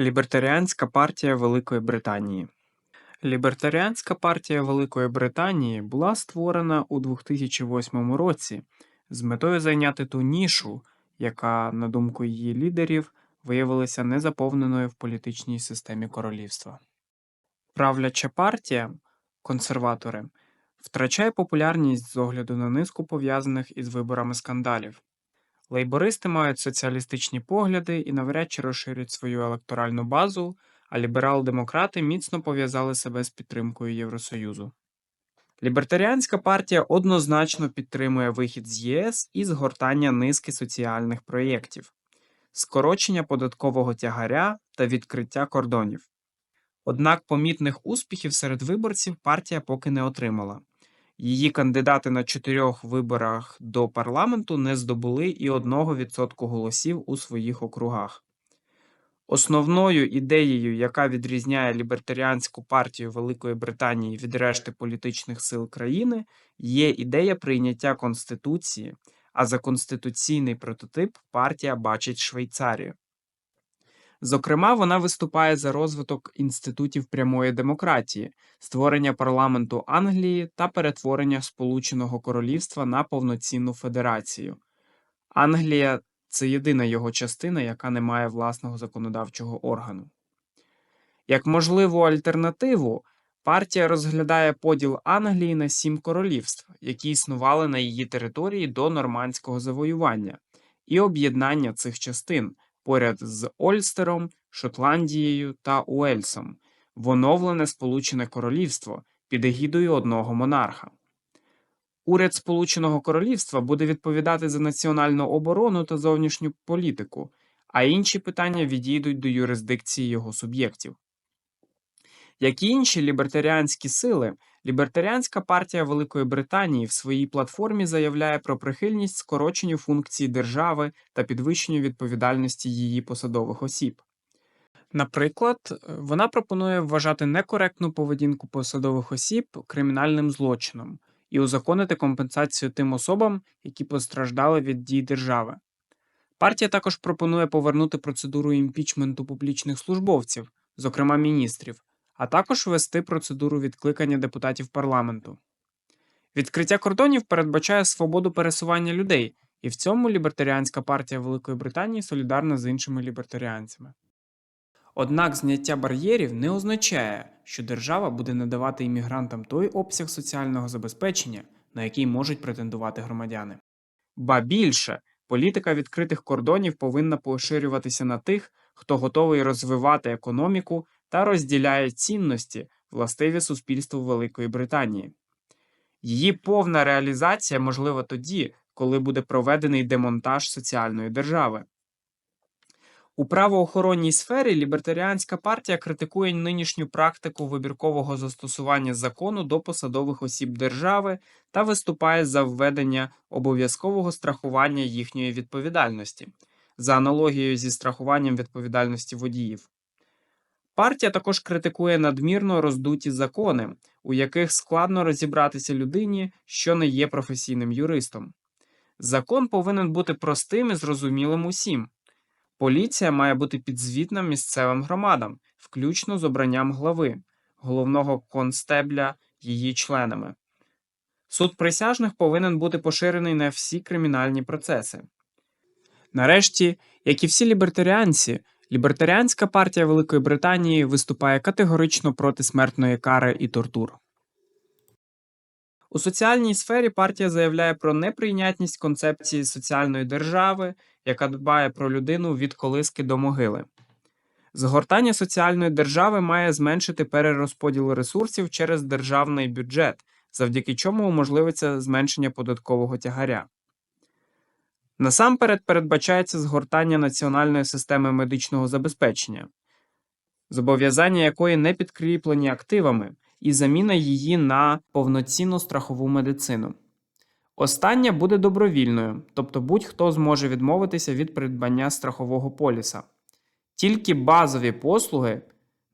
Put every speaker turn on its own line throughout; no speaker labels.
Лібертаріанська партія Великої Британії Лібертаріанська партія Великої Британії була створена у 2008 році з метою зайняти ту нішу, яка, на думку її лідерів, виявилася незаповненою в політичній системі королівства. Правляча партія консерватори втрачає популярність з огляду на низку пов'язаних із виборами скандалів. Лейбористи мають соціалістичні погляди і навряд чи розширять свою електоральну базу, а ліберал-демократи міцно пов'язали себе з підтримкою Євросоюзу. Лібертаріанська партія однозначно підтримує вихід з ЄС і згортання низки соціальних проєктів, скорочення податкового тягаря та відкриття кордонів. Однак помітних успіхів серед виборців партія поки не отримала. Її кандидати на чотирьох виборах до парламенту не здобули і 1% голосів у своїх округах. Основною ідеєю, яка відрізняє лібертаріанську партію Великої Британії від решти політичних сил країни, є ідея прийняття конституції, а за конституційний прототип партія бачить Швейцарію. Зокрема, вона виступає за розвиток інститутів прямої демократії, створення парламенту Англії та перетворення Сполученого Королівства на повноцінну федерацію. Англія це єдина його частина, яка не має власного законодавчого органу. Як можливу альтернативу, партія розглядає поділ Англії на сім королівств, які існували на її території до нормандського завоювання, і об'єднання цих частин поряд з Ольстером, Шотландією та Уельсом в оновлене Сполучене Королівство під егідою одного монарха. Уряд Сполученого Королівства буде відповідати за національну оборону та зовнішню політику, а інші питання відійдуть до юрисдикції його суб'єктів. Як і інші лібертаріанські сили, лібертаріанська партія Великої Британії в своїй платформі заявляє про прихильність скороченню функцій держави та підвищенню відповідальності її посадових осіб. Наприклад, вона пропонує вважати некоректну поведінку посадових осіб кримінальним злочином і узаконити компенсацію тим особам, які постраждали від дій держави. Партія також пропонує повернути процедуру імпічменту публічних службовців, зокрема міністрів, а також ввести процедуру відкликання депутатів парламенту. Відкриття кордонів передбачає свободу пересування людей, і в цьому лібертаріанська партія Великої Британії солідарна з іншими лібертаріанцями. Однак зняття бар'єрів не означає, що держава буде надавати іммігрантам той обсяг соціального забезпечення, на який можуть претендувати громадяни. Ба більше, політика відкритих кордонів повинна поширюватися на тих, хто готовий розвивати економіку та розділяє цінності, властиві суспільству Великої Британії. Її повна реалізація можлива тоді, коли буде проведений демонтаж соціальної держави. У правоохоронній сфері лібертаріанська партія критикує нинішню практику вибіркового застосування закону до посадових осіб держави та виступає за введення обов'язкового страхування їхньої відповідальності за аналогією зі страхуванням відповідальності водіїв. Партія також критикує надмірно роздуті закони, у яких складно розібратися людині, що не є професійним юристом. Закон повинен бути простим і зрозумілим усім. Поліція має бути підзвітна місцевим громадам, включно з обранням глави, головного констебля її членами. Суд присяжних повинен бути поширений на всі кримінальні процеси. Нарешті, як і всі лібертаріанці, лібертаріанська партія Великої Британії виступає категорично проти смертної кари і тортур. У соціальній сфері партія заявляє про неприйнятність концепції соціальної держави, яка дбає про людину від колиски до могили. Згортання соціальної держави має зменшити перерозподіл ресурсів через державний бюджет, завдяки чому уможливиться зменшення податкового тягаря. Насамперед передбачається згортання національної системи медичного забезпечення, зобов'язання якої не підкріплені активами, і заміна її на повноцінну страхову медицину. Остання буде добровільною, тобто будь-хто зможе відмовитися від придбання страхового поліса. Тільки базові послуги,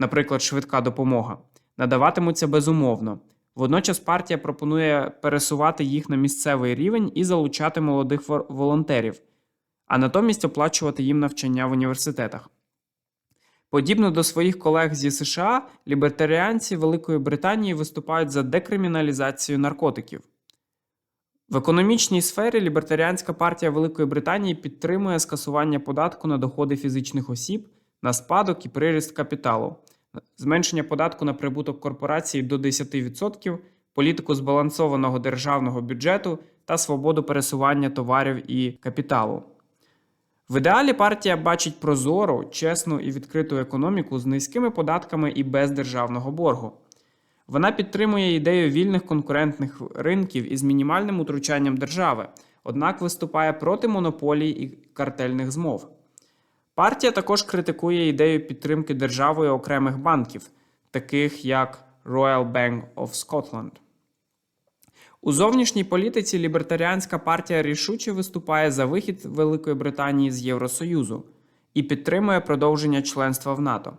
наприклад, швидка допомога, надаватимуться безумовно. Водночас партія пропонує пересувати їх на місцевий рівень і залучати молодих волонтерів, а натомість оплачувати їм навчання в університетах. Подібно до своїх колег зі США, лібертаріанці Великої Британії виступають за декриміналізацію наркотиків. В економічній сфері лібертаріанська партія Великої Британії підтримує скасування податку на доходи фізичних осіб, на спадок і приріст капіталу, зменшення податку на прибуток корпорацій до 10%, політику збалансованого державного бюджету та свободу пересування товарів і капіталу. В ідеалі партія бачить прозору, чесну і відкриту економіку з низькими податками і без державного боргу. Вона підтримує ідею вільних конкурентних ринків із мінімальним утручанням держави, однак виступає проти монополій і картельних змов. Партія також критикує ідею підтримки державою окремих банків, таких як Royal Bank of Scotland. У зовнішній політиці лібертаріанська партія рішуче виступає за вихід Великої Британії з Євросоюзу і підтримує продовження членства в НАТО.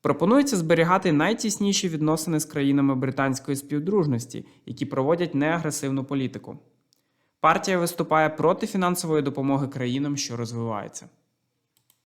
Пропонується зберігати найтісніші відносини з країнами британської співдружності, які проводять неагресивну політику. Партія виступає проти фінансової допомоги країнам, що розвиваються.